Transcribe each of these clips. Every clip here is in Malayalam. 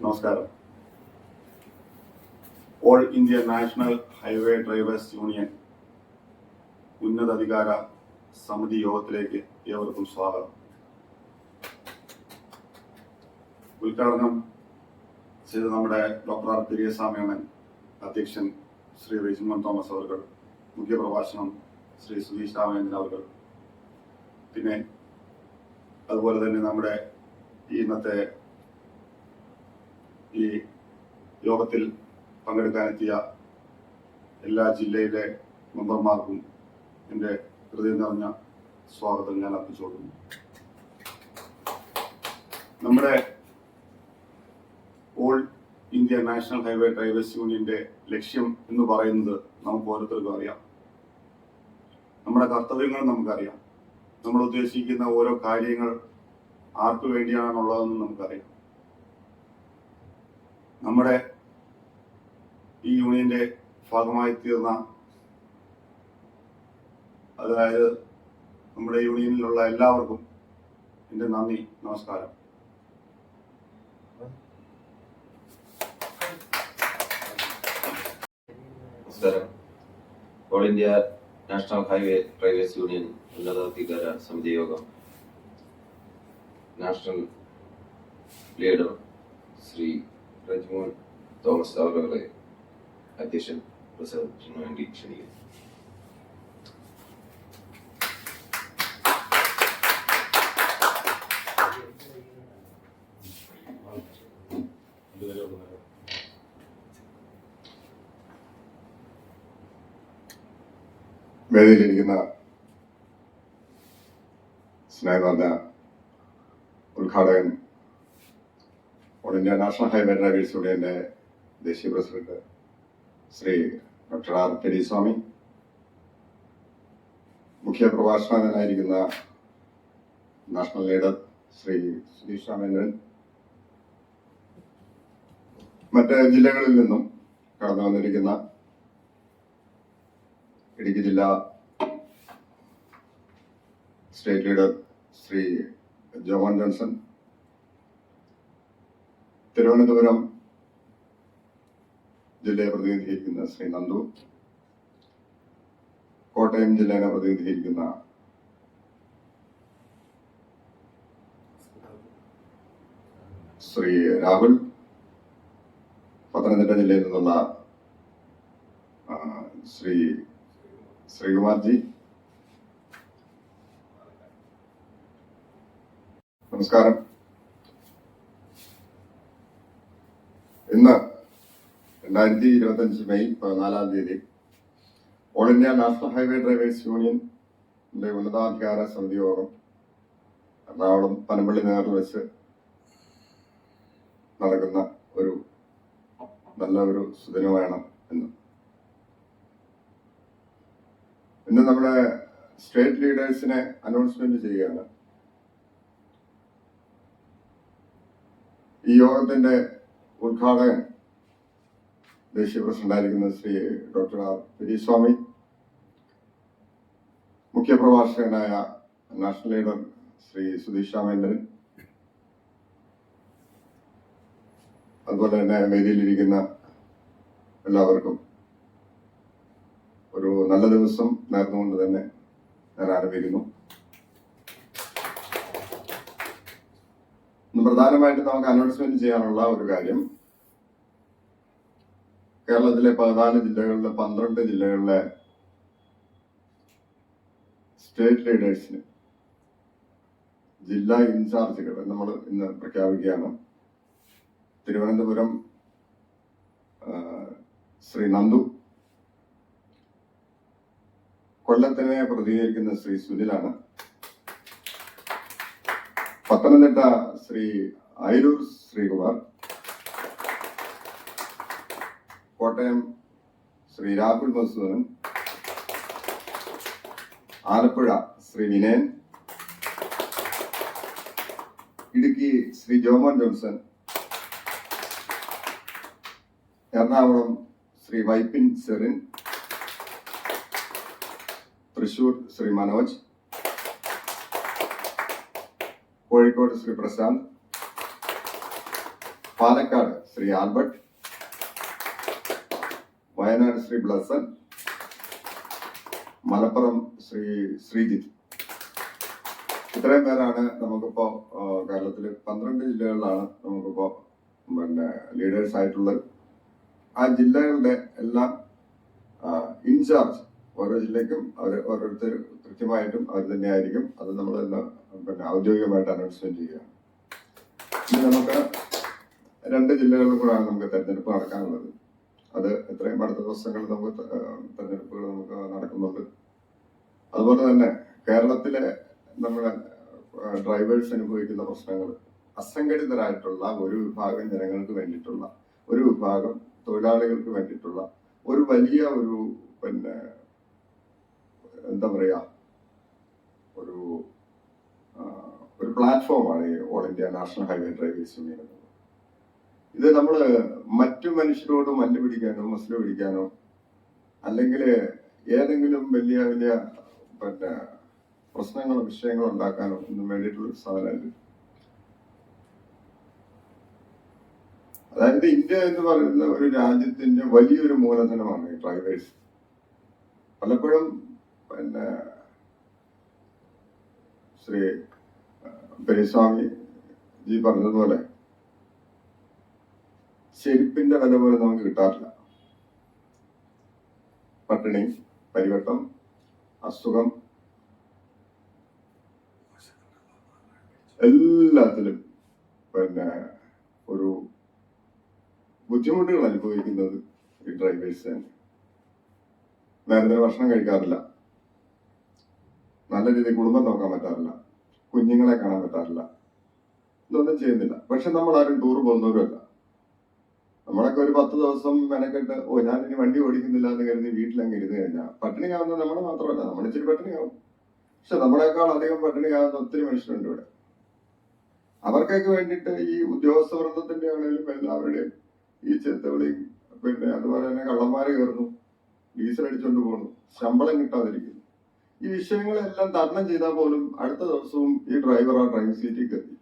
നമസ്കാരം. All India national highway drivers union ഉന്നതാധികാര സമിതി യോഗത്തിലേക്ക് ഏവർക്കും സ്വാഗതം. ഉദ്ഘാടനം ചെയ്ത നമ്മുടെ ഡോക്ടർ ആർ പെരിയസ്വാമി അണ്ണൻ അധ്യക്ഷൻ ശ്രീ റിജിമോൻ തോമസ് അവർ മുഖ്യപ്രഭാഷണം ശ്രീ സുധീഷ് രാമചന്ദ്രൻ അവർ പിന്നെ അതുപോലെ തന്നെ നമ്മുടെ ഇന്നത്തെ ഈ യോഗത്തിൽ പങ്കെടുക്കാനെത്തിയ എല്ലാ ജില്ലയിലെ മെമ്പർമാർക്കും എന്റെ ഹൃദയം നിറഞ്ഞ സ്വാഗതം ഞാൻ അർപ്പിച്ചുകൊള്ളുന്നു. നമ്മുടെ all India national highway drivers യൂണിയന്റെ ലക്ഷ്യം എന്ന് പറയുന്നത് നമുക്ക് ഓരോരുത്തർക്കും അറിയാം. നമ്മുടെ കർത്തവ്യങ്ങൾ നമുക്കറിയാം. നമ്മൾ ഉദ്ദേശിക്കുന്ന ഓരോ കാര്യങ്ങൾ ആർക്കു വേണ്ടിയാണുള്ളതെന്ന് നമുക്കറിയാം. നമ്മുടെ ഈ യൂണിയന്റെ ഭാഗമായി തീർന്ന അതായത് നമ്മുടെ യൂണിയനിലുള്ള എല്ലാവർക്കും എന്റെ നന്ദി നമസ്കാരം. നമസ്കാരം. All India national highway drivers union ഉന്നതാധികാര സമിതി യോഗം national leader Shri Rajmon Thomas അവരുടെ അധ്യക്ഷൻ പ്രസംഗത്തിന് വേണ്ടി ക്ഷണിക്കുന്നു. വേദിയിലിരിക്കുന്ന സ്നേഹ ഉദ്ഘാടകൻ all India national highway drivers യൂണിയന്റെ ദേശീയ president Shri doctor R Periswamy മുഖ്യ പ്രഭാഷകനായിരിക്കുന്ന നാഷണൽ ലീഡർ ശ്രീ സുധീഷ് രാമേന്ദ്രൻ മറ്റ് ജില്ലകളിൽ നിന്നും കടന്നു വന്നിരിക്കുന്ന ഇടുക്കി ജില്ലാ state leader Shri Johan Johnson Thiruvananthapuram ജില്ലയെ പ്രതിനിധീകരിക്കുന്ന ശ്രീ നന്ദു കോട്ടയം ജില്ലയെ പ്രതിനിധീകരിക്കുന്ന ശ്രീ രാഹുൽ പത്തനംതിട്ട ജില്ലയിൽ നിന്നുള്ള ശ്രീ ശ്രീകുമാർജി. നമസ്കാരം. ഇന്ന് രണ്ടായിരത്തി ഇരുപത്തഞ്ച് മെയ് പതിനാലാം തീയതി all India national highway drivers യൂണിയന്റെ ഉന്നതാധികാര സമിതി യോഗം എറണാകുളം പനമ്പള്ളി നഗറിൽ വെച്ച് നടക്കുന്ന ഒരു നല്ല ഒരു സുദിനമാണ് ഇന്ന്. ഇന്ന് നമ്മുടെ സ്റ്റേറ്റ് ലീഡേഴ്സിനെ അനൗൺസ്മെന്റ് ചെയ്യുകയാണ്. ഈ യോഗത്തിന്റെ ഉദ്ഘാടകൻ ദേശീയ പ്രസിഡന്റായിരിക്കുന്ന ശ്രീ ഡോക്ടർ ആർ പെരിസ്വാമി മുഖ്യപ്രഭാഷകനായ നാഷണൽ ലീഡർ ശ്രീ സുധീഷ് രാമേന്ദ്രൻ അതുപോലെ തന്നെ വേദിയിലിരിക്കുന്ന എല്ലാവർക്കും ഒരു നല്ല ദിവസം നേർന്നുകൊണ്ട് തന്നെ ഞാൻ ആരംഭിക്കുന്നു ഇന്ന് പ്രധാനമായിട്ടും നമുക്ക് അനൗൺസ്മെന്റ് ചെയ്യാനുള്ള ഒരു കാര്യം. കേരളത്തിലെ പതിനാല് ജില്ലകളിലെ പന്ത്രണ്ട് ജില്ലകളിലെ സ്റ്റേറ്റ് ലീഡേഴ്സിന് ജില്ലാ ഇൻചാർജുകൾ നമ്മൾ ഇന്ന് പ്രഖ്യാപിക്കുകയാണ്. തിരുവനന്തപുരം ശ്രീ നന്ദു കൊല്ലത്തിനെ പ്രതികരിക്കുന്ന Shri സുനിലാണ്. Pathanamthitta Shri Ayroor Sreekumar Kottayam Shri Rahul Masoodan Alappuzha Shri Vinayan Idukki Shri Jomon Johnson Ernakulam Shri Vypin Serin Thrissur Shri Manoj Kozhikode Shri Prashanth Palakkad Shri Albert Wayanad Shri Blessan Malappuram Shri Sreejith. ഇത്രയും പേരാണ് നമുക്കിപ്പോ കേരളത്തിൽ പന്ത്രണ്ട് ജില്ലകളിലാണ് നമുക്കിപ്പോ പിന്നെ ലീഡേഴ്സ് ആയിട്ടുള്ളത്. ആ ജില്ലകളുടെ എല്ലാം ഇൻചാർജ് ഓരോ ജില്ലയ്ക്കും അവർ ഓരോരുത്തർ കൃത്യമായിട്ടും അവർ തന്നെയായിരിക്കും. അത് നമ്മളെല്ലാം പിന്നെ ഔദ്യോഗികമായിട്ട് അനൗൺസ്മെന്റ് ചെയ്യുക. ഇനി നമുക്ക് രണ്ട് ജില്ലകളിലും കൂടാണ് നമുക്ക് തെരഞ്ഞെടുപ്പ് നടക്കാനുള്ളത്. അത് എത്രയും അടുത്ത ദിവസങ്ങളിൽ നമുക്ക് തെരഞ്ഞെടുപ്പുകൾ നമുക്ക് നടക്കുന്നുണ്ട്. അതുപോലെ തന്നെ കേരളത്തിലെ നമ്മുടെ ഡ്രൈവേഴ്സ് അനുഭവിക്കുന്ന പ്രശ്നങ്ങൾ അസംഘടിതരായിട്ടുള്ള ഒരു വിഭാഗം ജനങ്ങൾക്ക് വേണ്ടിയിട്ടുള്ള ഒരു വിഭാഗം തൊഴിലാളികൾക്ക് വേണ്ടിയിട്ടുള്ള ഒരു വലിയ ഒരു പിന്നെ എന്താ പറയാ ഒരു ആ, ഒരു പ്ലാറ്റ്ഫോമാണ് ഈ all India national highway drivers union ഇത് നമ്മൾ മറ്റു മനുഷ്യരോട് മല്ല് പിടിക്കാനോ മസിൽ പിടിക്കാനോ അല്ലെങ്കിൽ ഏതെങ്കിലും വലിയ വലിയ പിന്നെ പ്രശ്നങ്ങളോ വിഷയങ്ങളോ ഉണ്ടാക്കാനോ ഒന്നും വേണ്ടിയിട്ടുള്ള സാധനമല്ല. അതായത് ഇന്ത്യ എന്ന് പറയുന്ന ഒരു രാജ്യത്തിന്റെ വലിയൊരു മൂലധനമാണ് ഈ ഡ്രൈവേഴ്സ്. പലപ്പോഴും പിന്നെ ശ്രീ പെരിസ്വാമി ജി പറഞ്ഞതുപോലെ ചെരുപ്പിന്റെ വില പോലെ നമുക്ക് കിട്ടാറില്ല. പട്ടിണി പരിവട്ടം അസുഖം എല്ലാത്തിലും പിന്നെ ഒരു ബുദ്ധിമുട്ടുകൾ അനുഭവിക്കുന്നത് ഈ ഡ്രൈവേഴ്സ് തന്നെ. നേരത്തെ ഭക്ഷണം കഴിക്കാറില്ല. നല്ല രീതിയിൽ കുടുംബം നോക്കാൻ പറ്റാറില്ല. കുഞ്ഞുങ്ങളെ കാണാൻ പറ്റാറില്ല. ഇതൊന്നും ചെയ്യുന്നില്ല. പക്ഷെ നമ്മൾ ആരും ടൂർ പോകുന്നവരുമല്ല. നമ്മളൊക്കെ ഒരു പത്ത് ദിവസം മെനക്കെട്ട് ഓ ഞാൻ ഇനി വണ്ടി ഓടിക്കുന്നില്ല എന്ന് കരുതി വീട്ടിലങ്ങ് ഇരുന്ന് കഴിഞ്ഞാൽ പട്ടിണി കാണുന്നത് നമ്മൾ മാത്രമല്ല. നമ്മൾ ഇച്ചിരി പട്ടിണി കാണും പക്ഷെ നമ്മളെക്കാൾ അധികം പട്ടിണി കാണുന്ന ഒത്തിരി മനുഷ്യരുണ്ട് ഇവിടെ. അവർക്കൊക്കെ വേണ്ടിയിട്ട് ഈ ഉദ്യോഗസ്ഥ വൃന്ദത്തിന്റെ ആണെങ്കിലും എല്ലാവരുടെയും ഈ ചെത്തവിളിയും പിന്നെ അതുപോലെ തന്നെ കള്ളന്മാരെ കയറുന്നു. ഡീസൽ അടിച്ചുകൊണ്ട് പോകുന്നു. ശമ്പളം കിട്ടാതിരിക്കുന്നു. ഈ വിഷയങ്ങളെല്ലാം തരണം ചെയ്താൽ പോലും അടുത്ത ദിവസവും ഈ ഡ്രൈവർ ആ ഡ്രൈവിംഗ് സീറ്റിൽ കയറി.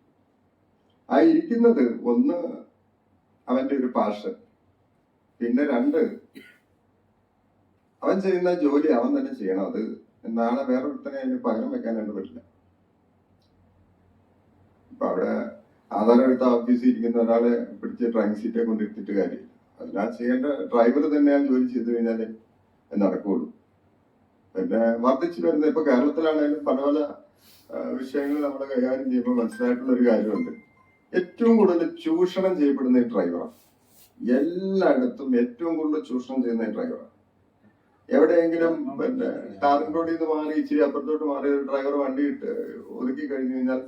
ആ ഇരിക്കുന്നത് ഒന്ന് അവന്റെ ഒരു പാഷൻ പിന്നെ രണ്ട് അവൻ ചെയ്യുന്ന ജോലി അവൻ തന്നെ ചെയ്യണം. അത് നാളെ വേറൊരുത്തനെ അതിന് പകരം വെക്കാനായിട്ട് പറ്റില്ല. ഇപ്പൊ അവിടെ ആധാരം എടുത്ത ഓഫീസിൽ ഇരിക്കുന്ന ഒരാളെ പിടിച്ച് ഡ്രൈവിംഗ് സീറ്റെ കൊണ്ടിരുത്തിട്ട് കാര്യമില്ല. അതിനാ ചെയ്യേണ്ട ഡ്രൈവർ തന്നെ ആ ജോലി ചെയ്തു കഴിഞ്ഞാലേ അത് നടക്കുകയുള്ളൂ പിന്നെ വർദ്ധിച്ചു വരുന്ന ഇപ്പൊ കേരളത്തിലാണെങ്കിലും പല പല വിഷയങ്ങൾ നമ്മൾ കൈകാര്യം ചെയ്യുമ്പോൾ മനസ്സിലായിട്ടുള്ള ഒരു കാര്യമുണ്ട്. ഏറ്റവും കൂടുതൽ ചൂഷണം ചെയ്യപ്പെടുന്ന ഈ ഡ്രൈവറാണ് എല്ലായിടത്തും ഏറ്റവും കൂടുതൽ ചൂഷണം ചെയ്യുന്ന ഈ ഡ്രൈവറാണ് എവിടെയെങ്കിലും പിന്നെ ടാറിംഗ് റോഡിൽ നിന്ന് മാറി ഇച്ചിരി അപ്പുറത്തോട്ട് മാറി ഒരു ഡ്രൈവർ വണ്ടി ഇട്ട് ഒതുക്കി കഴിഞ്ഞു കഴിഞ്ഞാൽ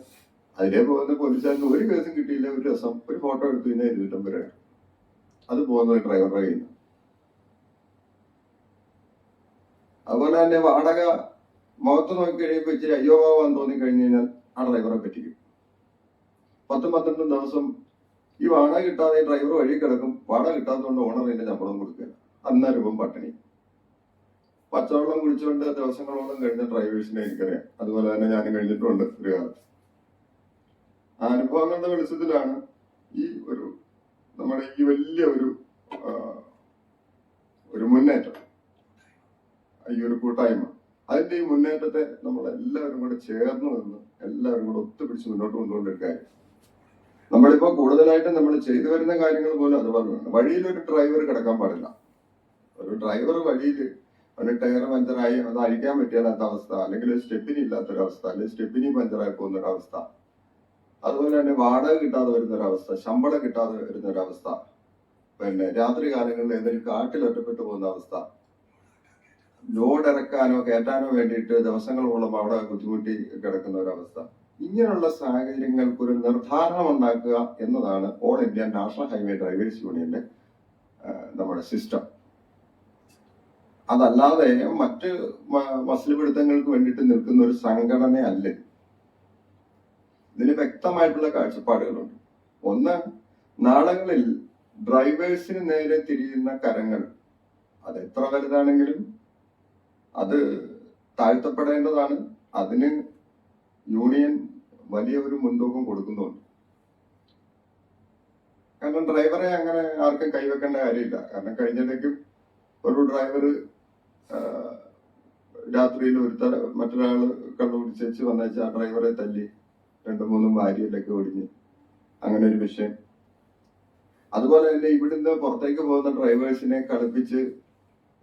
അതിലേ പോകുന്ന പോലീസുകാർക്ക് ഒരു കേസും കിട്ടിയില്ല ഒരു രസം ഒരു ഫോട്ടോ എടുത്തു കഴിഞ്ഞാൽ ഇരുന്നൂറ്റമ്പത് രൂപ അത് പോകുന്ന ഡ്രൈവറുടെ കയ്യിൽ നിന്ന് അതുപോലെ തന്നെ വാടക മുഖത്ത് നോക്കി കഴിയുമ്പോൾ ഇച്ചിരി അയ്യോഭാവം തോന്നി കഴിഞ്ഞു കഴിഞ്ഞാൽ ആ ഡ്രൈവറെ പറ്റിക്കും. പത്തും പന്ത്രണ്ടും ദിവസം ഈ വാടക കിട്ടാതെ ഡ്രൈവർ വഴി കിടക്കും. വാടക കിട്ടാത്തതുകൊണ്ട് ഓണർ ഇതിന്റെ ശമ്പളം കൊടുക്കുക. അന്ന രൂപം പട്ടിണി. പച്ചവെള്ളം കുടിച്ചുകൊണ്ട് ദിവസങ്ങളോളം കഴിഞ്ഞ ഡ്രൈവേഴ്സിനെ എനിക്കറിയാം. അതുപോലെ തന്നെ ഞാൻ കഴിഞ്ഞിട്ടുണ്ട് ഒരു കാലത്ത്. ആ അനുഭവങ്ങളുടെ വെളിച്ചത്തിലാണ് ഈ ഒരു നമ്മുടെ ഈ വലിയ ഒരു ഒരു മുന്നേറ്റം. ഈ ഒരു കൂട്ടായ്മ. അതിന്റെ ഈ മുന്നേറ്റത്തെ നമ്മൾ എല്ലാവരും കൂടെ ചേർന്ന് നിന്ന് എല്ലാവരും കൂടെ ഒത്തുപിടിച്ച് മുന്നോട്ട് കൊണ്ടുപോകേണ്ട ഒരു കാര്യം. നമ്മളിപ്പോ കൂടുതലായിട്ടും നമ്മൾ ചെയ്തു വരുന്ന കാര്യങ്ങൾ പോലും അതുപോലെയാണ് വഴിയിൽ ഒരു ഡ്രൈവർ കിടക്കാൻ പാടില്ല. ഒരു ഡ്രൈവർ വഴിയിൽ അവന് ടയർ പഞ്ചറായി അത് അഴിക്കാൻ പറ്റാത്ത അവസ്ഥ അല്ലെങ്കിൽ സ്റ്റെപ്പിനി ഇല്ലാത്തൊരവസ്ഥ അല്ലെങ്കിൽ സ്റ്റെപ്പിനി പഞ്ചറായി പോകുന്ന ഒരവസ്ഥ അതുപോലെ തന്നെ വാടക കിട്ടാതെ വരുന്ന ഒരവസ്ഥ ശമ്പളം കിട്ടാതെ വരുന്ന ഒരവസ്ഥ പിന്നെ രാത്രി കാലങ്ങളിൽ ഏതെങ്കിലും കാട്ടിൽ ഒറ്റപ്പെട്ടു പോകുന്ന അവസ്ഥ. ലോഡ് ഇറക്കാനോ കയറ്റാനോ വേണ്ടിയിട്ട് ദിവസങ്ങളോളം അവിടെ ബുദ്ധിമുട്ടി കിടക്കുന്ന ഒരവസ്ഥ. ഇങ്ങനെയുള്ള സാഹചര്യങ്ങൾക്ക് ഒരു നിർദ്ധാരണം ഉണ്ടാക്കുക എന്നതാണ് all India national highway drivers യൂണിയന്റെ നമ്മുടെ സിസ്റ്റം അതല്ലാതെ മറ്റ് മസിൽ പിടുത്തങ്ങൾക്ക് വേണ്ടിയിട്ട് നിൽക്കുന്ന ഒരു സംഘടനയല്ല. ഇതിന് വ്യക്തമായിട്ടുള്ള കാഴ്ചപ്പാടുകളുണ്ട്. ഒന്ന് നാളങ്ങളിൽ ഡ്രൈവേഴ്സിന് നേരെ തിരിയുന്ന കരങ്ങൾ. അത് എത്ര വലുതാണെങ്കിലും അത് താഴ്ത്തപ്പെടേണ്ടതാണ്. അതിന് യൂണിയൻ വലിയ ഒരു മുൻതൂക്കം കൊടുക്കുന്നുണ്ട്. കാരണം ഡ്രൈവറെ അങ്ങനെ ആർക്കും കൈവെക്കേണ്ട കാര്യമില്ല. കാരണം കഴിഞ്ഞിടയ്ക്കും ഒരു ഡ്രൈവർ രാത്രിയിൽ ഒരുത്ത മറ്റൊരാൾ കള്ളു കുടിച്ചേച്ച് വന്നേച്ച് ആ ഡ്രൈവറെ തല്ലി രണ്ടും മൂന്നും ഭാര്യയിലൊക്കെ ഒടിഞ്ഞ്. അങ്ങനെ ഒരു വിഷയം. അതുപോലെ തന്നെ ഇവിടുന്ന് പുറത്തേക്ക് പോകുന്ന ഡ്രൈവേഴ്സിനെ കളിപ്പിച്ച്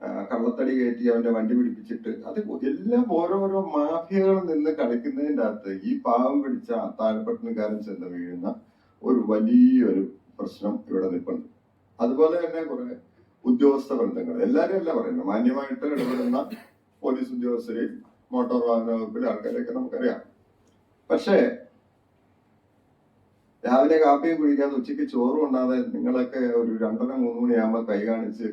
കള്ളത്തടി കയറ്റി അവന്റെ വണ്ടി പിടിപ്പിച്ചിട്ട് അത് എല്ലാം ഓരോരോ മാഫിയകളിൽ നിന്ന് കളിക്കുന്നതിന്റെ അകത്ത് ഈ പാവം പിടിച്ച താഴെപ്പട്ടിനക്കാരൻ ചെന്ന് വീഴുന്ന ഒരു വലിയൊരു പ്രശ്നം ഇവിടെ നിൽപ്പുണ്ട്. അതുപോലെ തന്നെ കുറെ ഉദ്യോഗസ്ഥ ബന്ധങ്ങൾ. എല്ലാരും അല്ല പറയുന്നത്. മാന്യമായിട്ട് ഇടപെടുന്ന പോലീസ് ഉദ്യോഗസ്ഥരെയും മോട്ടോർ വാഹന വകുപ്പിലെ ആൾക്കാരെയൊക്കെ നമുക്കറിയാം. പക്ഷേ രാവിലെ കാപ്പിയും കുടിക്കാതെ ഉച്ചയ്ക്ക് ചോറും ഉണ്ടാതെ നിങ്ങളൊക്കെ ഒരു രണ്ടര മൂന്ന് മണിയാകുമ്പോൾ കൈ കാണിച്ച്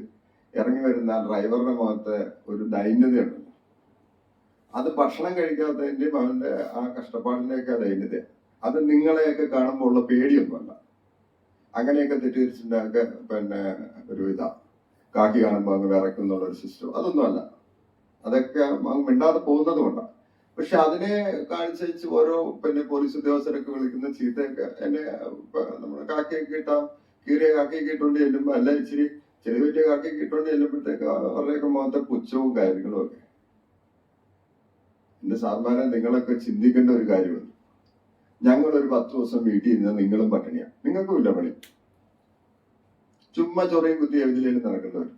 ഇറങ്ങി വരുന്ന ആ ഡ്രൈവറുടെ മുഖത്ത് ഒരു ദൈന്യതയുണ്ട്. അത് ഭക്ഷണം കഴിക്കാത്തതിന്റെയും അവന്റെ ആ കഷ്ടപ്പാടിന്റെയൊക്കെ ദൈന്യത. അത് നിങ്ങളെയൊക്കെ കാണുമ്പോൾ ഉള്ള പേടിയൊന്നുമല്ല. അങ്ങനെയൊക്കെ തെറ്റിദ്ധരിച്ചിട്ടൊക്കെ പിന്നെ ഒരു ഇതാ. കാക്കി കാണുമ്പോൾ അങ്ങ് വിറയ്ക്കുന്നുള്ള ഒരു സിസ്റ്റം അതൊന്നുമല്ല. അതൊക്കെ അങ്ങ് മിണ്ടാതെ പോകുന്നത് കൊണ്ടാണ് പക്ഷെ അതിനെ കാണിച്ചു ഓരോ പിന്നെ പോലീസ് ഉദ്യോഗസ്ഥരൊക്കെ വിളിക്കുന്ന ചീത്തയൊക്കെ എന്നെ നമ്മുടെ കാക്കയൊക്കെ കിട്ടാം കീറിയ കാക്കയൊക്കെ ഇട്ടുകൊണ്ട് ചെല്ലുമ്പോൾ അല്ല ഇച്ചിരി ചെറിയ വലിയ കാക്കയൊക്കെ ഇട്ടുകൊണ്ട് ചെല്ലുമ്പോഴത്തേക്ക് അവരുടെയൊക്കെ മുഖത്തെ പുച്ഛവും കാര്യങ്ങളും ഒക്കെ. എന്റെ സാർമാരെ നിങ്ങളൊക്കെ ചിന്തിക്കേണ്ട ഒരു കാര്യമുണ്ട്. ഞങ്ങൾ ഒരു പത്ത് ദിവസം വീട്ടിൽ ഇരുന്ന് നിങ്ങളും പട്ടിണിയാ. നിങ്ങൾക്കും ഇല്ല പണി. ചുമ്മാ ചൊറയും കുത്തി എഴുതിലേലും നടക്കുന്നവർ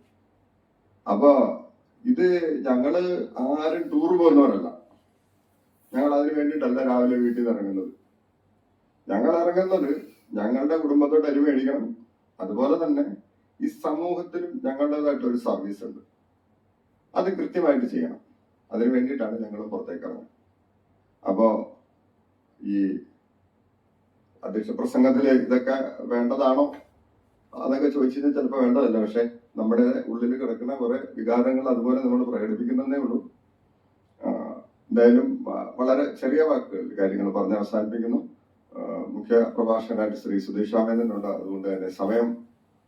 അപ്പൊ ഇത് ഞങ്ങൾ ആരും ടൂർ പോകുന്നവരല്ല. ഞങ്ങൾ അതിന് വേണ്ടിട്ടല്ല രാവിലെ വീട്ടിൽ നിന്ന് ഇറങ്ങുന്നത്. ഞങ്ങൾ ഇറങ്ങുന്നത് ഞങ്ങളുടെ കുടുംബത്തോട്ട് അരി മേടിക്കണം. അതുപോലെ തന്നെ ഈ സമൂഹത്തിനും ഞങ്ങളുടേതായിട്ട് ഒരു സർവീസ് ഉണ്ട്. അത് കൃത്യമായിട്ട് ചെയ്യണം. അതിന് വേണ്ടിയിട്ടാണ് ഞങ്ങൾ പുറത്തേക്ക് ഇറങ്ങുന്നത്. അപ്പോ ഈ അധ്യക്ഷ പ്രസംഗത്തിൽ ഇതൊക്കെ വേണ്ടതാണോ? അതൊക്കെ ചോദിച്ചു ചിലപ്പോൾ വേണ്ടതല്ല. പക്ഷെ നമ്മുടെ ഉള്ളിൽ കിടക്കുന്ന കുറെ വികാരങ്ങൾ അതുപോലെ നമ്മൾ പ്രകടിപ്പിക്കുന്നതേ ഉള്ളൂ. എന്തായാലും വളരെ ചെറിയ വാക്കുകൾ കാര്യങ്ങൾ പറഞ്ഞ് അവസാനിപ്പിക്കുന്നു. മുഖ്യ പ്രഭാഷകനായിട്ട് ശ്രീ സുധീഷ് രാമേന്ദ്രനുണ്ട് അതുകൊണ്ട് തന്നെ സമയം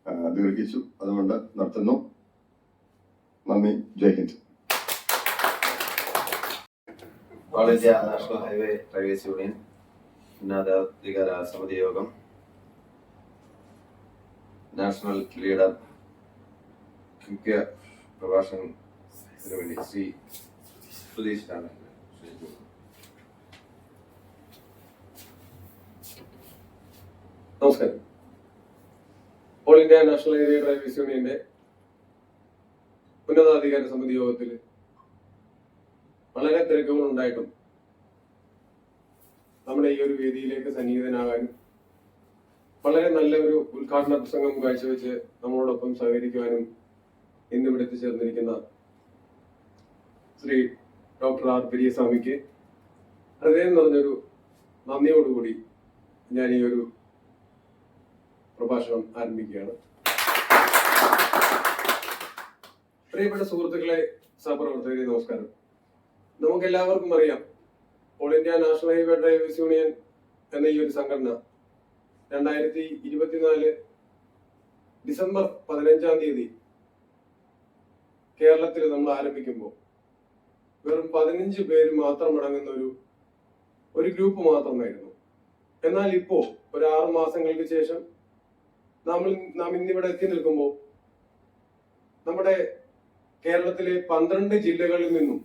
ദീർഘിച്ചു. അതുകൊണ്ട് നടത്തുന്നു നന്ദി. Jai Hind. All highway drivers union ഉന്നതാധികാര സമിതി യോഗം. നാഷണൽ ലീഡർ മുഖ്യ പ്രഭാഷണത്തിന് വേണ്ടി ശ്രീ സുധീഷ് രാമൻ ക്ഷണിക്കുന്നു. നമസ്കാരം. All India national area drivers യൂണിയന്റെ ഉന്നതാധികാര സമിതി യോഗത്തിൽ വളരെ തിരക്കുകൾ ഉണ്ടായിട്ടും നമ്മുടെ ഈ ഒരു വേദിയിലേക്ക് സന്നിഹിതനാകാനും വളരെ നല്ല ഒരു ഉദ്ഘാടന പ്രസംഗം കാഴ്ചവെച്ച് നമ്മളോടൊപ്പം സഹകരിക്കുവാനും ഇന്നിവിടെ എത്തിച്ചേർന്നിരിക്കുന്ന ശ്രീ ഡോക്ടർ ആർ പെരിയസ്വാമിക്ക് ഹൃദയം നിറഞ്ഞൊരു നന്ദിയോടുകൂടി ഞാൻ ഈ ഒരു പ്രഭാഷണം ആരംഭിക്കുകയാണ്. പ്രിയപ്പെട്ട സുഹൃത്തുക്കളെ സഹപ്രവർത്തകരെ നമസ്കാരം. നമുക്ക് എല്ലാവർക്കും അറിയാം all India national highway drivers union എന്ന ഈ ഒരു സംഘടന രണ്ടായിരത്തി ഇരുപത്തിനാല് ഡിസംബർ പതിനഞ്ചാം തീയതി കേരളത്തിൽ നമ്മൾ ആരംഭിക്കുമ്പോൾ വെറും പതിനഞ്ച് പേര് മാത്രം അടങ്ങുന്ന ഒരു ഒരു ഗ്രൂപ്പ് മാത്രമായിരുന്നു. എന്നാൽ ഇപ്പോൾ ഒരു ആറ് മാസങ്ങൾക്ക് ശേഷം നമ്മൾ നാം ഇന്നിവിടെ എത്തി നിൽക്കുമ്പോൾ നമ്മുടെ കേരളത്തിലെ പന്ത്രണ്ട് ജില്ലകളിൽ നിന്നും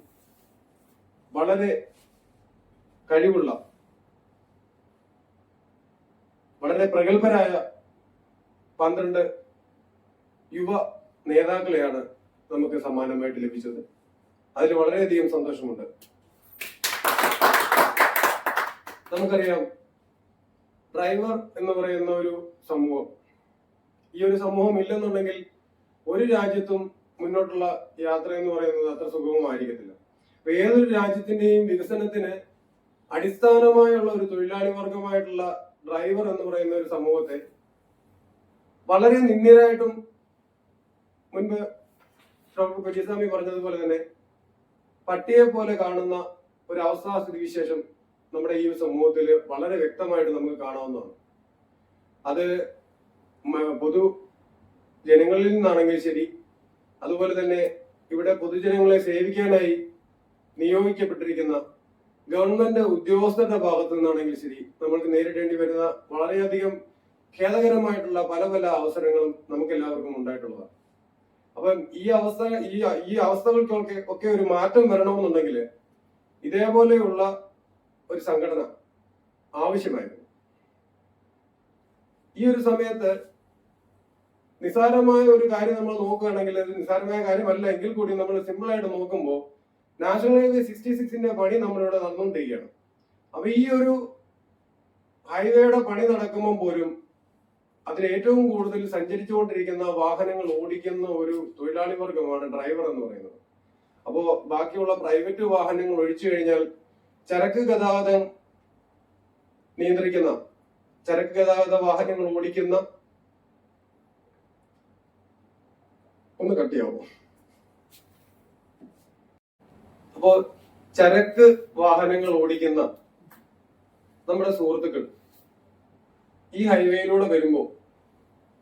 വളരെ കഴിവുള്ള വളരെ പ്രഗത്ഭരായ പന്ത്രണ്ട് യുവ നേതാക്കളെയാണ് നമുക്ക് സമ്മാനമായിട്ട് ലഭിച്ചത്. അതിൽ വളരെയധികം സന്തോഷമുണ്ട്. നമുക്കറിയാം ഡ്രൈവർ എന്ന് പറയുന്ന ഒരു സമൂഹം ഈ ഒരു സമൂഹം ഇല്ലെന്നുണ്ടെങ്കിൽ ഒരു രാജ്യത്തും മുന്നോട്ടുള്ള യാത്ര എന്ന് പറയുന്നത് അത്ര സുഗമമായിരിക്കത്തില്ല. അപ്പൊ ഏതൊരു രാജ്യത്തിന്റെയും വികസനത്തിന് അടിസ്ഥാനമായുള്ള ഒരു തൊഴിലാളി വർഗമായിട്ടുള്ള ഡ്രൈവർ എന്ന് പറയുന്ന ഒരു സമൂഹത്തെ വളരെ നിന്ദ്യരായിട്ടും മുൻപ് ഡോക്ടർ കൊച്ചിസ്വാമി പറഞ്ഞതുപോലെ തന്നെ പട്ടിയെ പോലെ കാണുന്ന ഒരു അവസ്ഥാ സ്ഥിതിവിശേഷം നമ്മുടെ ഈ സമൂഹത്തിൽ വളരെ വ്യക്തമായിട്ട് നമുക്ക് കാണാവുന്നതാണ്. അത് പൊതു ജനങ്ങളിൽ നിന്നാണെങ്കിൽ ശരി. അതുപോലെ തന്നെ ഇവിടെ പൊതുജനങ്ങളെ സേവിക്കാനായി നിയോഗിക്കപ്പെട്ടിരിക്കുന്ന ഗവൺമെന്റ് ഉദ്യോഗസ്ഥരുടെ ഭാഗത്തു നിന്നാണെങ്കിൽ ശരി നമ്മൾക്ക് നേരിടേണ്ടി വരുന്ന വളരെയധികം ഖേദകരമായിട്ടുള്ള പല പല അവസരങ്ങളും നമുക്ക് എല്ലാവർക്കും ഉണ്ടായിട്ടുള്ളതാണ്. അപ്പം ഈ അവസ്ഥ ഈ ഈ അവസ്ഥകൾക്കൊക്കെ ഒക്കെ ഒരു മാറ്റം വരണമെന്നുണ്ടെങ്കിൽ ഇതേപോലെയുള്ള ഒരു സംഘടന ആവശ്യമായിരുന്നു. ഈ ഒരു സമയത്ത് നിസ്സാരമായ ഒരു കാര്യം നമ്മൾ നോക്കുകയാണെങ്കിൽ അത് നിസ്സാരമായ കാര്യമല്ല. എങ്കിൽ കൂടി നമ്മൾ സിമ്പിളായിട്ട് നോക്കുമ്പോൾ നാഷണൽ ഹൈവേ സിക്സ്റ്റി സിക്സിന്റെ പണി നമ്മളിവിടെ നടന്നുകൊണ്ടിരിക്കുകയാണ്. അപ്പൊ ഈ ഒരു ഹൈവേയുടെ പണി നടക്കുമ്പോൾ പോലും അതിൽ ഏറ്റവും കൂടുതൽ സഞ്ചരിച്ചുകൊണ്ടിരിക്കുന്ന വാഹനങ്ങൾ ഓടിക്കുന്ന ഒരു തൊഴിലാളി വർഗമാണ് ഡ്രൈവർ എന്ന് പറയുന്നത്. അപ്പോ ബാക്കിയുള്ള പ്രൈവറ്റ് വാഹനങ്ങൾ ഒഴിച്ചു കഴിഞ്ഞാൽ ചരക്ക് ഗതാഗതം നിയന്ത്രിക്കുന്ന ചരക്ക് ഗതാഗത വാഹനങ്ങൾ ഓടിക്കുന്ന ഒന്ന് കട്ട് ചെയ്യാവോ? അപ്പോ ചരക്ക് വാഹനങ്ങൾ ഓടിക്കുന്ന നമ്മുടെ സുഹൃത്തുക്കൾ ഈ ഹൈവേയിലൂടെ വരുമ്പോൾ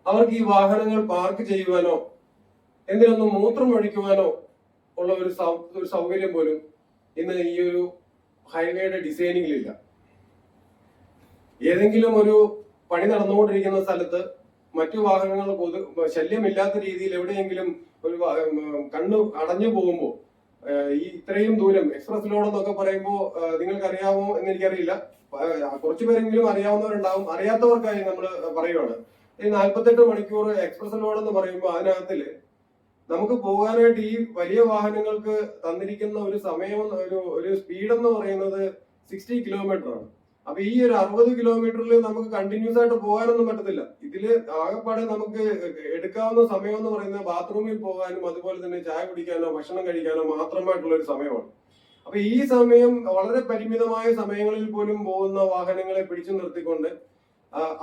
അവർക്ക് ഈ വാഹനങ്ങൾ പാർക്ക് ചെയ്യുവാനോ എന്തിനൊന്നും മൂത്രം ഒഴിക്കുവാനോ ഉള്ള ഒരു ഒരു സൗകര്യം പോലും ഇന്ന് ഈ ഒരു ഹൈവേയുടെ ഡിസൈനിങ്ങിലില്ല ഏതെങ്കിലും ഒരു പണി നടന്നുകൊണ്ടിരിക്കുന്ന സ്ഥലത്ത് മറ്റു വാഹനങ്ങൾ പൊതു ശല്യമില്ലാത്ത രീതിയിൽ എവിടെയെങ്കിലും ഒരു കണ്ണു അടഞ്ഞു പോകുമ്പോൾ ഈ ഇത്രയും ദൂരം എക്സ്പ്രസ് ലോഡ് എന്നൊക്കെ പറയുമ്പോൾ നിങ്ങൾക്ക് അറിയാമോ എന്ന് എനിക്കറിയില്ല കുറച്ചു പേരെങ്കിലും അറിയാവുന്നവരുണ്ടാവും. അറിയാത്തവർക്കായി നമ്മൾ പറയുവാണ്. ഈ നാൽപ്പത്തെട്ട് മണിക്കൂർ എക്സ്പ്രസ് ലോഡ് എന്ന് പറയുമ്പോൾ അതിനകത്തിൽ നമുക്ക് പോകാനായിട്ട് ഈ വലിയ വാഹനങ്ങൾക്ക് തന്നിരിക്കുന്ന ഒരു സമയം ഒരു ഒരു സ്പീഡ് എന്ന് പറയുന്നത് സിക്സ്റ്റി കിലോമീറ്റർ ആണ് അപ്പൊ ഈ ഒരു അറുപത് കിലോമീറ്ററിൽ നമുക്ക് കണ്ടിന്യൂസ് ആയിട്ട് പോകാനൊന്നും പറ്റത്തില്ല. ഇതിൽ ആകെപ്പാടെ നമുക്ക് എടുക്കാവുന്ന സമയം എന്ന് പറയുന്നത് ബാത്റൂമിൽ പോകാനും അതുപോലെ തന്നെ ചായ കുടിക്കാനോ ഭക്ഷണം കഴിക്കാനോ മാത്രമായിട്ടുള്ള ഒരു സമയമാണ്. അപ്പൊ ഈ സമയം വളരെ പരിമിതമായ സമയങ്ങളിൽ പോലും പോകുന്ന വാഹനങ്ങളെ പിടിച്ചു നിർത്തിക്കൊണ്ട്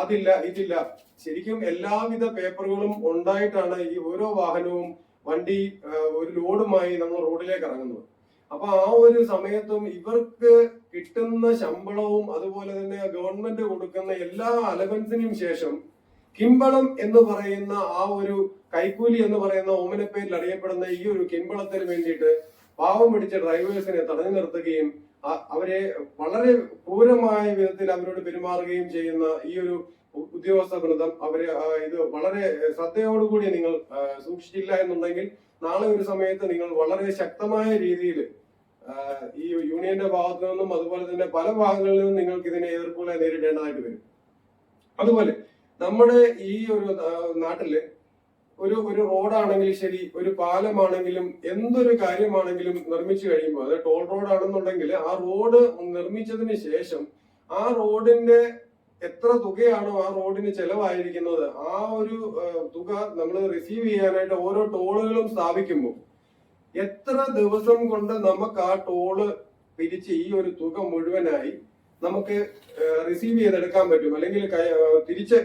അതില്ല ഇതില്ല. ശരിക്കും എല്ലാവിധ പേപ്പറുകളും ഉണ്ടായിട്ടാണ് ഈ ഓരോ വാഹനവും വണ്ടി ഒരു ലോഡുമായി നമ്മൾ റോഡിലേക്ക് ഇറങ്ങുന്നത്. അപ്പൊ ആ ഒരു സമയത്തും ഇവർക്ക് കിട്ടുന്ന ശമ്പളവും അതുപോലെ തന്നെ ഗവൺമെന്റ് കൊടുക്കുന്ന എല്ലാ അലവൻസിനും ശേഷം കിമ്പളം എന്ന് പറയുന്ന ആ ഒരു കൈക്കൂലി എന്ന് പറയുന്ന ഓമന പേരിൽ അറിയപ്പെടുന്ന ഈ ഒരു കിമ്പളത്തിന് വേണ്ടിയിട്ട് പാവം പിടിച്ച ഡ്രൈവേഴ്സിനെ തടഞ്ഞു നിർത്തുകയും അവരെ വളരെ ക്രൂരമായ വിധത്തിൽ അവരോട് പെരുമാറുകയും ചെയ്യുന്ന ഈ ഒരു ഉദ്യോഗസ്ഥ വൃന്ദം അവരെ ഇത് വളരെ ശ്രദ്ധയോടുകൂടി നിങ്ങൾ സൂക്ഷിച്ചില്ല എന്നുണ്ടെങ്കിൽ നാളെ ഒരു സമയത്ത് നിങ്ങൾ വളരെ ശക്തമായ രീതിയിൽ ഈ യൂണിയന്റെ ഭാഗത്തു നിന്നും അതുപോലെ തന്നെ പല ഭാഗങ്ങളിൽ നിന്നും നിങ്ങൾക്ക് ഇതിനെ എതിർപ്പുകളെ നേരിടേണ്ടതായിട്ട് വരും. അതുപോലെ നമ്മുടെ ഈ ഒരു നാട്ടിൽ ഒരു ഒരു റോഡാണെങ്കിലും ശരി ഒരു പാലമാണെങ്കിലും എന്തൊരു കാര്യമാണെങ്കിലും നിർമ്മിച്ചു കഴിയുമ്പോൾ അത് ടോൾ റോഡാണെന്നുണ്ടെങ്കിൽ ആ റോഡ് നിർമ്മിച്ചതിന് ശേഷം ആ റോഡിന്റെ എത്ര തുകയാണോ ആ റോഡിന് ചെലവായിരിക്കുന്നത് ആ ഒരു തുക നമ്മൾ റിസീവ് ചെയ്യാനായിട്ട് ഓരോ ടോളുകളും സ്ഥാപിക്കുമ്പോൾ എത്ര ദിവസം കൊണ്ട് നമുക്ക് ആ ടോൾ പിരിച്ച് ഈ ഒരു തുക മുഴുവനായി നമുക്ക് റിസീവ് ചെയ്തെടുക്കാൻ പറ്റും? അല്ലെങ്കിൽ തിരിച്ച്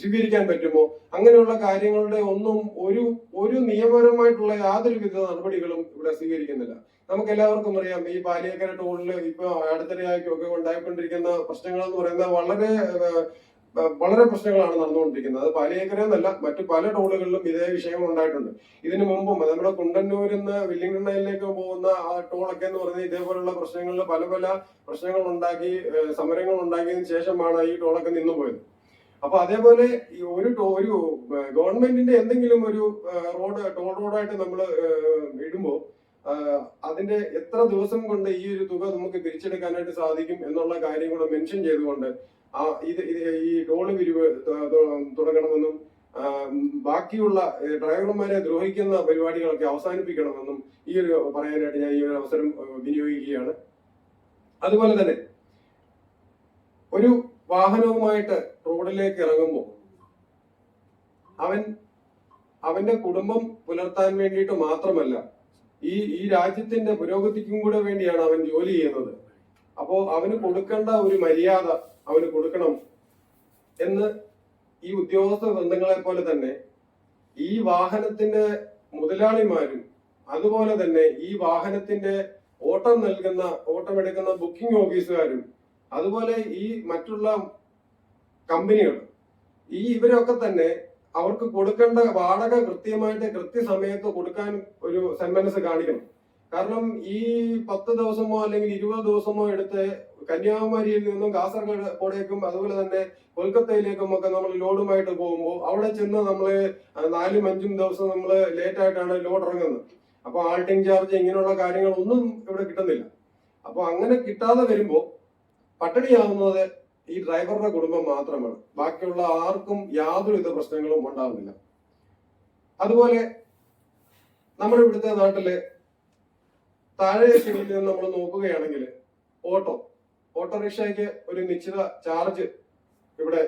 സ്വീകരിക്കാൻ പറ്റുമോ? അങ്ങനെയുള്ള കാര്യങ്ങളുടെ ഒന്നും ഒരു ഒരു നിയമപരമായിട്ടുള്ള യാതൊരു വിധ നടപടികളും ഇവിടെ സ്വീകരിക്കുന്നില്ല. നമുക്ക് എല്ലാവർക്കും അറിയാം ഈ പാലിയക്കര ടോളിൽ ഇപ്പൊ അടുത്തിടെയായിട്ടൊക്കെ ഉണ്ടായിക്കൊണ്ടിരിക്കുന്ന പ്രശ്നങ്ങൾ എന്ന് പറയുന്നത് വളരെ വളരെ പ്രശ്നങ്ങളാണ് നടന്നുകൊണ്ടിരിക്കുന്നത്. അത് പാലിയേക്കര എന്നല്ല മറ്റു പല ടോളുകളിലും ഇതേ വിഷയം ഉണ്ടായിട്ടുണ്ട്. ഇതിനു മുമ്പും നമ്മുടെ കുണ്ടന്നൂരിൽ നിന്ന് വില്ലിംഗണ്ണയിലേക്ക് പോകുന്ന ആ ടോളൊക്കെ എന്ന് പറഞ്ഞാൽ ഇതേപോലുള്ള പ്രശ്നങ്ങളിൽ പല പല പ്രശ്നങ്ങൾ ഉണ്ടാക്കി സമരങ്ങൾ ഉണ്ടാക്കിയതിനു ശേഷമാണ് ഈ ടോളൊക്കെ നിന്നുപോയത് അപ്പൊ അതേപോലെ ഒരു ഒരു ഗവൺമെന്റിന്റെ എന്തെങ്കിലും ഒരു റോഡ് ടോൾ റോഡായിട്ട് നമ്മൾ ഇടുമ്പോൾ അതിന്റെ എത്ര ദിവസം കൊണ്ട് ഈ ഒരു തുക നമുക്ക് പിരിച്ചെടുക്കാനായിട്ട് സാധിക്കും എന്നുള്ള കാര്യം കൂടെ മെൻഷൻ ചെയ്തുകൊണ്ട് ആ ഇത് ഈ ടോൾ പിരിവ് തുടങ്ങണമെന്നും ബാക്കിയുള്ള ഡ്രൈവർമാരെ ദ്രോഹിക്കുന്ന പരിപാടികളൊക്കെ അവസാനിപ്പിക്കണമെന്നും ഈ ഒരു പറയാനായിട്ട് ഞാൻ ഈ ഒരു അവസരം വിനിയോഗിക്കുകയാണ്. അതുപോലെ തന്നെ ഒരു വാഹനവുമായിട്ട് റോഡിലേക്ക് ഇറങ്ങുമ്പോൾ അവൻ അവന്റെ കുടുംബം പുലർത്താൻ വേണ്ടിയിട്ട് മാത്രമല്ല ഈ ഈ രാജ്യത്തിന്റെ പുരോഗതിക്കും കൂടെ വേണ്ടിയാണ് അവൻ ജോലി ചെയ്യുന്നത്. അപ്പോ അവന് കൊടുക്കേണ്ട ഒരു മര്യാദ അവന് കൊടുക്കണം എന്ന് ഈ ഉദ്യോഗസ്ഥ ബന്ധങ്ങളെ പോലെ തന്നെ ഈ വാഹനത്തിന്റെ മുതലാളിമാരും അതുപോലെ തന്നെ ഈ വാഹനത്തിന്റെ ഓട്ടം നൽകുന്ന ഓട്ടം എടുക്കുന്ന ബുക്കിംഗ് ഓഫീസുകാരും അതുപോലെ ഈ മറ്റുള്ള കമ്പനികൾ ഈ ഇവരൊക്കെ തന്നെ അവർക്ക് കൊടുക്കേണ്ട വാടക കൃത്യമായിട്ട് കൃത്യസമയത്ത് കൊടുക്കാൻ ഒരു സെൻമനസ് കാണിക്കണം. കാരണം ഈ പത്ത് ദിവസമോ അല്ലെങ്കിൽ ഇരുപത് ദിവസമോ എടുത്ത് കന്യാകുമാരിയിൽ നിന്നും കാസർഗോഡേക്കും അതുപോലെ തന്നെ കൊൽക്കത്തയിലേക്കും ഒക്കെ നമ്മൾ ലോഡുമായിട്ട് പോകുമ്പോൾ അവിടെ ചെന്ന് നമ്മൾ നാലും അഞ്ചും ദിവസം നമ്മൾ ലേറ്റ് ആയിട്ടാണ് ലോഡ് ഇറങ്ങുന്നത്. അപ്പൊ ആൾട്ടിങ് ചാർജ് ഇങ്ങനെയുള്ള കാര്യങ്ങളൊന്നും ഇവിടെ കിട്ടുന്നില്ല. അപ്പൊ അങ്ങനെ കിട്ടാതെ വരുമ്പോൾ പട്ടിണിയാവുന്നത് ഈ ഡ്രൈവറുടെ കുടുംബം മാത്രമാണ്. ബാക്കിയുള്ള ആർക്കും യാതൊരുവിധ പ്രശ്നങ്ങളും ഉണ്ടാവുന്നില്ല. അതുപോലെ നമ്മുടെ ഇവിടുത്തെ നാട്ടിൽ താഴെ ശനിയിൽ നിന്ന് നമ്മൾ നോക്കുകയാണെങ്കിൽ ഓട്ടോ ഓട്ടോറിക്ഷയ്ക്ക് ഒരു നിശ്ചിത ചാർജ് ഇവിടെ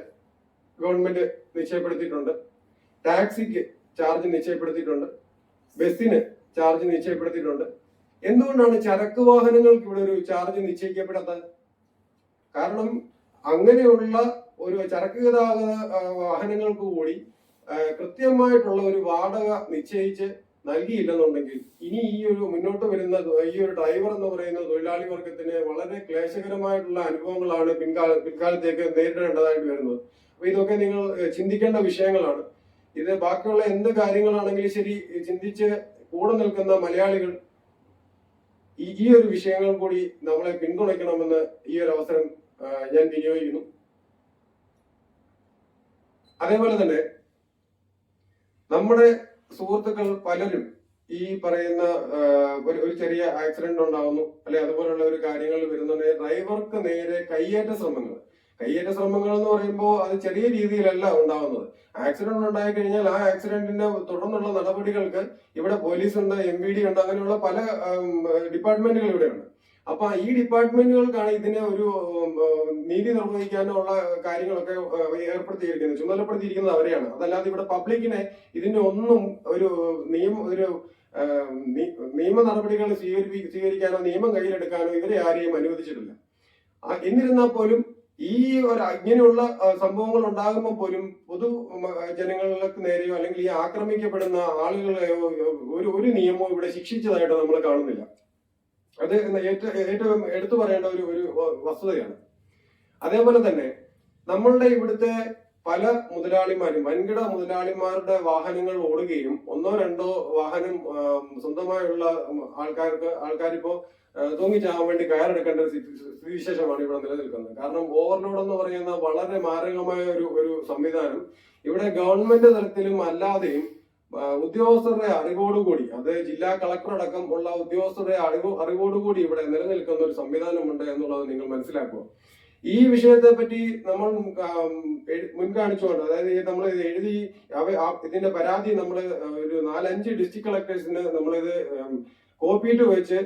ഗവൺമെന്റ് നിശ്ചയപ്പെടുത്തിയിട്ടുണ്ട്. ടാക്സിക്ക് ചാർജ് നിശ്ചയപ്പെടുത്തിയിട്ടുണ്ട്. ബസ്സിന് ചാർജ് നിശ്ചയപ്പെടുത്തിയിട്ടുണ്ട്. എന്തുകൊണ്ടാണ് ചരക്ക് വാഹനങ്ങൾക്ക് ഇവിടെ ഒരു ചാർജ് നിശ്ചയിക്കപ്പെടാത്തത്? കാരണം അങ്ങനെയുള്ള ഒരു ചരക്ക് ഗതാഗത വാഹനങ്ങൾക്ക് കൂടി കൃത്യമായിട്ടുള്ള ഒരു വാടക നിശ്ചയിച്ച് നൽകിയില്ലെന്നുണ്ടെങ്കിൽ ഇനി ഈ ഒരു മുന്നോട്ട് വരുന്ന ഈ ഒരു ഡ്രൈവർ എന്ന് പറയുന്ന തൊഴിലാളി വർഗത്തിന് വളരെ ക്ലേശകരമായിട്ടുള്ള അനുഭവങ്ങളാണ് പിൻകാല പിൻകാലത്തേക്ക് നേരിടേണ്ടതായിട്ട് വരുന്നത്. അപ്പൊ ഇതൊക്കെ നിങ്ങൾ ചിന്തിക്കേണ്ട വിഷയങ്ങളാണ്. ഇത് ബാക്കിയുള്ള എന്ത് കാര്യങ്ങളാണെങ്കിലും ശരി ചിന്തിച്ച് കൂടെ നിൽക്കുന്ന മലയാളികൾ ഈ ഒരു വിഷയങ്ങൾ കൂടി നമ്മളെ പിന്തുണയ്ക്കണമെന്ന് ഈ ഒരു അവസരം ഞാൻ വിനിയോഗിക്കുന്നു. അതേപോലെ തന്നെ നമ്മുടെ സുഹൃത്തുക്കൾ പലരും ഈ പറയുന്ന ഒരു ചെറിയ ആക്സിഡന്റ് ഉണ്ടാവുന്നു. അല്ലെ അതുപോലുള്ള ഒരു കാര്യങ്ങൾ വരുന്നുണ്ടെങ്കിൽ ഡ്രൈവർക്ക് നേരെ കയ്യേറ്റ ശ്രമങ്ങൾ. കയ്യേറ്റ ശ്രമങ്ങൾ എന്ന് പറയുമ്പോൾ അത് ചെറിയ രീതിയിലല്ല ഉണ്ടാവുന്നത്. ആക്സിഡന്റ് ഉണ്ടായി കഴിഞ്ഞാൽ ആ ആക്സിഡന്റിന്റെ തുടർന്നുള്ള നടപടികൾക്ക് ഇവിടെ പോലീസ് ഉണ്ട് എം ബി ഡി ഉണ്ട് അങ്ങനെയുള്ള പല ഡിപ്പാർട്ട്മെന്റുകൾ ഇവിടെ ഉണ്ട് അപ്പൊ ഈ ഡിപ്പാർട്ട്മെന്റുകൾക്കാണ് ഇതിനെ ഒരു നീതി നിർവഹിക്കാനുള്ള കാര്യങ്ങളൊക്കെ ഏർപ്പെടുത്തിയിരിക്കുന്നത്. ചുമതലപ്പെടുത്തിയിരിക്കുന്നത് അവരെയാണ്. അതല്ലാതെ ഇവിടെ പബ്ലിക്കിനെ ഇതിന്റെ ഒന്നും ഒരു നിയമ ഒരു നിയമ നടപടികൾ സ്വീകരിപ്പി സ്വീകരിക്കാനോ നിയമം കയ്യിലെടുക്കാനോ ഇവരെ ആരെയും അനുവദിച്ചിട്ടില്ല. എന്നിരുന്നാൽ പോലും ഈ ഒരു ഇങ്ങനെയുള്ള സംഭവങ്ങൾ ഉണ്ടാകുമ്പോൾ പോലും പൊതു ജനങ്ങൾക്ക് നേരെയോ അല്ലെങ്കിൽ ഈ ആക്രമിക്കപ്പെടുന്ന ആളുകളെയോ ഒരു ഒരു നിയമവും ഇവിടെ ശിക്ഷിച്ചതായിട്ട് നമ്മൾ കാണുന്നില്ല. അത് ഏറ്റവും എടുത്തു പറയേണ്ട ഒരു ഒരു വസ്തുതയാണ്. അതേപോലെ തന്നെ നമ്മളുടെ ഇവിടുത്തെ പല മുതലാളിമാരും വൻകിട മുതലാളിമാരുടെ വാഹനങ്ങൾ ഓടുകയും ഒന്നോ രണ്ടോ വാഹനം സ്വന്തമായുള്ള ആൾക്കാർക്ക് ആൾക്കാരിപ്പോ തൂങ്ങിച്ചാകാൻ വേണ്ടി കയറെടുക്കേണ്ട ഒരു സ്ഥിതി- സ്ഥിതിവിശേഷമാണ് ഇവിടെ നിലനിൽക്കുന്നത്. കാരണം ഓവർലോഡ് എന്ന് പറയുന്ന വളരെ മാരകമായ ഒരു ഒരു സംവിധാനം ഇവിടെ ഗവൺമെന്റ് തലത്തിലും അല്ലാതെയും ഉദ്യോഗസ്ഥരുടെ അറിവോടുകൂടി അത് ജില്ലാ കളക്ടർ അടക്കം ഉള്ള ഉദ്യോഗസ്ഥരുടെ അറിവ് അറിവോടുകൂടി ഇവിടെ നിലനിൽക്കുന്ന ഒരു സംവിധാനമുണ്ട് എന്നുള്ളത് നിങ്ങൾ മനസ്സിലാക്കുക. ഈ വിഷയത്തെ പറ്റി നമ്മൾ മുൻകാണിച്ചുകൊണ്ട് അതായത് നമ്മൾ ഇത് എഴുതി ഇതിന്റെ പരാതി നമ്മൾ ഒരു നാലഞ്ച് ഡിസ്ട്രിക്ട് കളക്ടേഴ്സിന് നമ്മളിത് കോപ്പിയിട്ട് വെച്ച്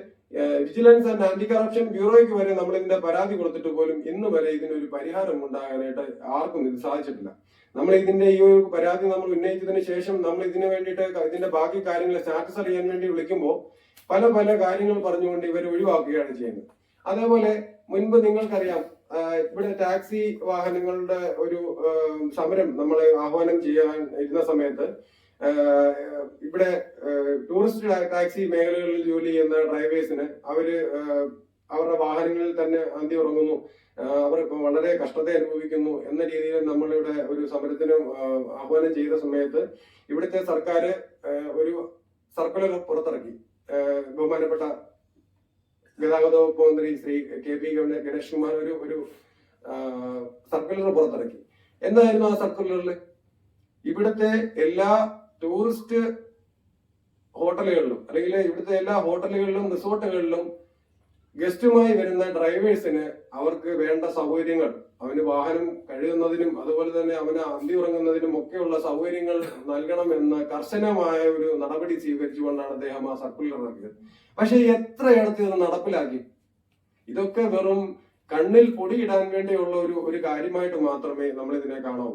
വിജിലൻസ് ആൻഡ് ആന്റി കറപ്ഷൻ ബ്യൂറോയ്ക്ക് വരെ നമ്മൾ ഇതിന്റെ പരാതി കൊടുത്തിട്ട് പോലും ഇന്ന് വരെ ഇതിനൊരു പരിഹാരം ഉണ്ടാകാനായിട്ട് ആർക്കും ഇത് സാധിച്ചിട്ടില്ല. നമ്മൾ ഇതിന്റെ ഈ ഒരു പരാതി നമ്മൾ ഉന്നയിച്ചതിന് ശേഷം നമ്മൾ ഇതിനു വേണ്ടിയിട്ട് ഇതിന്റെ ബാക്കി കാര്യങ്ങൾ സ്റ്റാറ്റസ് അറിയാൻ വേണ്ടി വിളിക്കുമ്പോൾ പല പല കാര്യങ്ങൾ പറഞ്ഞുകൊണ്ട് ഇവർ ഒഴിവാക്കുകയാണ് ചെയ്യുന്നത്. അതേപോലെ മുൻപ് നിങ്ങൾക്കറിയാം ഇവിടെ ടാക്സി വാഹനങ്ങളുടെ ഒരു സമരം നമ്മൾ ആഹ്വാനം ചെയ്യാൻ ഇരുന്ന സമയത്ത് ഇവിടെ ടൂറിസ്റ്റ് ടാക്സി മേഖലകളിൽ ജോലി ചെയ്യുന്ന ഡ്രൈവേഴ്സിന് അവർ അവരുടെ വാഹനങ്ങളിൽ തന്നെ അന്തി ഉറങ്ങുന്നു. അവർ ഇപ്പൊ വളരെ കഷ്ടത്തെ അനുഭവിക്കുന്നു എന്ന രീതിയിൽ നമ്മളിവിടെ ഒരു സമരത്തിന് ആഹ്വാനം ചെയ്ത സമയത്ത് ഇവിടുത്തെ സർക്കാർ ഒരു സർക്കുലർ പുറത്തിറക്കി. ബഹുമാനപ്പെട്ട ഗതാഗത വകുപ്പ് മന്ത്രി ശ്രീ കെ പി ഗണ- ഗണേഷ് കുമാർ ഒരു ഒരു സർക്കുലർ പുറത്തിറക്കി. എന്തായിരുന്നു ആ സർക്കുലറിൽ? ഇവിടുത്തെ എല്ലാ ടൂറിസ്റ്റ് ഹോട്ടലുകളിലും അല്ലെങ്കിൽ ഇവിടുത്തെ എല്ലാ ഹോട്ടലുകളിലും റിസോർട്ടുകളിലും ഗസ്റ്റുമായി വരുന്ന ഡ്രൈവേഴ്സിന് അവർക്ക് വേണ്ട സൗകര്യങ്ങൾ അവന് വാഹനം കഴുകുന്നതിനും അതുപോലെ തന്നെ അവന് അന്തി ഉറങ്ങുന്നതിനും ഒക്കെയുള്ള സൗകര്യങ്ങൾ നൽകണമെന്ന് കർശനമായ ഒരു നടപടി സ്വീകരിച്ചുകൊണ്ടാണ് അദ്ദേഹം ആ സർക്കുലർ ഇറക്കിയത് പക്ഷെ എത്രയിടത്ത് ഇത് നടപ്പിലാക്കി? ഇതൊക്കെ വെറും കണ്ണിൽ പൊടിയിടാൻ വേണ്ടിയുള്ള ഒരു ഒരു കാര്യമായിട്ട് മാത്രമേ നമ്മൾ ഇതിനെ കാണാവൂ.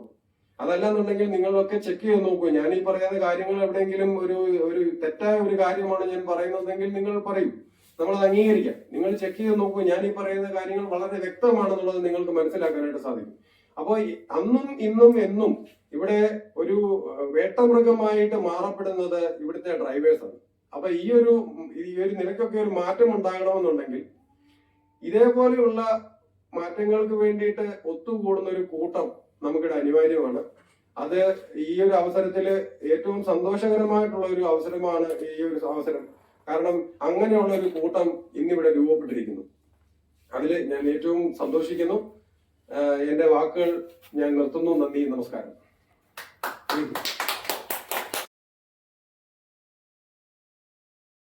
അതല്ലെന്നുണ്ടെങ്കിൽ നിങ്ങളൊക്കെ ചെക്ക് ചെയ്ത് നോക്കൂ. ഞാൻ ഈ പറയുന്ന കാര്യങ്ങൾ എവിടെയെങ്കിലും ഒരു ഒരു തെറ്റായ ഒരു കാര്യമാണ് ഞാൻ പറയുന്നതെങ്കിൽ നിങ്ങൾ പറയൂ. നമ്മളത് അംഗീകരിക്കാം. നിങ്ങൾ ചെക്ക് ചെയ്ത് നോക്കൂ ഞാൻ ഈ പറയുന്ന കാര്യങ്ങൾ വളരെ വ്യക്തമാണെന്നുള്ളത് നിങ്ങൾക്ക് മനസ്സിലാക്കാനായിട്ട് സാധിക്കും. അപ്പോൾ അന്നും ഇന്നും എന്നും ഇവിടെ ഒരു വേട്ടമൃഗമായിട്ട് മാറപ്പെടുന്നത് ഇവിടുത്തെ ഡ്രൈവേഴ്സാണ് അപ്പൊ ഈ ഒരു ഈ ഒരു നിരക്കൊക്കെ ഒരു മാറ്റം ഉണ്ടാകണമെന്നുണ്ടെങ്കിൽ ഇതേപോലെയുള്ള മാറ്റങ്ങൾക്ക് വേണ്ടിയിട്ട് ഒത്തുകൂടുന്ന ഒരു കൂട്ടം നമുക്കിവിടെ അനിവാര്യമാണ്. അത് ഈ ഒരു അവസരത്തിൽ ഏറ്റവും സന്തോഷകരമായിട്ടുള്ള ഒരു അവസരമാണ് ഈ ഒരു അവസരം. കാരണം അങ്ങനെയുള്ള ഒരു കൂട്ടം ഇന്നിവിടെ രൂപപ്പെട്ടിരിക്കുന്നു. അതിൽ ഞാൻ ഏറ്റവും സന്തോഷിക്കുന്നു. എന്റെ വാക്കുകൾ ഞാൻ നിർത്തുന്നു. നന്ദി നമസ്കാരം.